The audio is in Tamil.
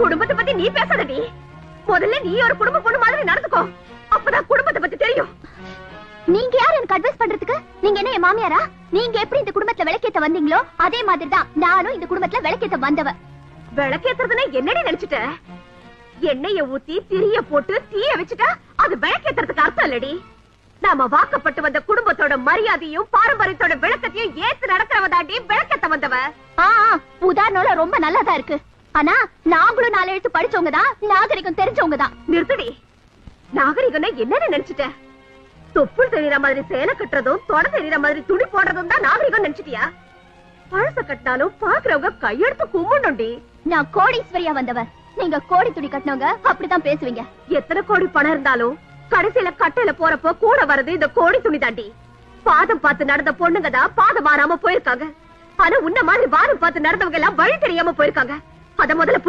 குடும்பத்தை பத்தி நீ பேசாதடி முதல்ல நீ ஒரு குடும்ப பொண்ணு மாதிரி நடந்துக்கோ. அப்பதான் குடும்பத்தை பத்தி தெரியும். நீங்க யார் எனக்கு அட்வைஸ் பண்றதுக்கு? நீங்க என்ன என் மாமியாரா? நீங்க எப்படி இந்த குடும்பத்துல விளக்கேத்த வந்தீங்களோ அதே மாதிரி தான் நானும் இந்த குடும்பத்துல விளக்கேத்த வந்தவ. விளக்கேத்துறதுன்னா என்னடி நினைச்சிட்ட? எண்ணெய ஊத்தி திரிய போட்டு தீய வச்சுட்டா அது விளக்கேத்துறதுக்கு அர்த்தம் இல்லடி. நாம வாக்கப்பட்டு வந்த குடும்பத்தோட மரியாதையும் பாரம்பரியத்தோட விளக்கத்தையும் ஏத்து நடக்கிறவ தாண்டி விளக்கேத்த வந்தவ. உதாரணம் ரொம்ப நல்லாதான் இருக்கு. ஆனா நாங்களும் நாலு எழுத்து படிச்சவங்க தான் நாகரிகம் தெரிஞ்சவங்க தான் நிறுத்தடி. நாகரிகம்னா என்னன்னு நினைச்சிட்ட? தொப்புள் தெரியற மாதிரி சேலை கட்டுறதும் தொட தெரியற மாதிரி துணி போடுறதும் தான் நாகரிகம் நினைச்சிட்டியா? பழச கட்டினாலும் பாக்குறவங்க கையெடுத்து கும்பிடணும்டி. நான் கோடீஸ்வரியா வந்தவ நீங்க கோடி துணி கட்டினவங்க அப்படிதான் பேசுவீங்க. எத்தனை கோடி பணம் இருந்தாலும் கடைசியில கட்டையில போறப்போ கூட வர்றது இந்த கோடி துணி தாண்டி. பாதம் பார்த்து நடந்த பொண்ணுங்க தான் பாதம் மாறாம போயிருக்காங்க. ஆனா உன்ன மாதிரி வாரம் பார்த்து நடந்தவங்க எல்லாம் வழி தெரியாம போயிருக்காங்க. அத முதல்ல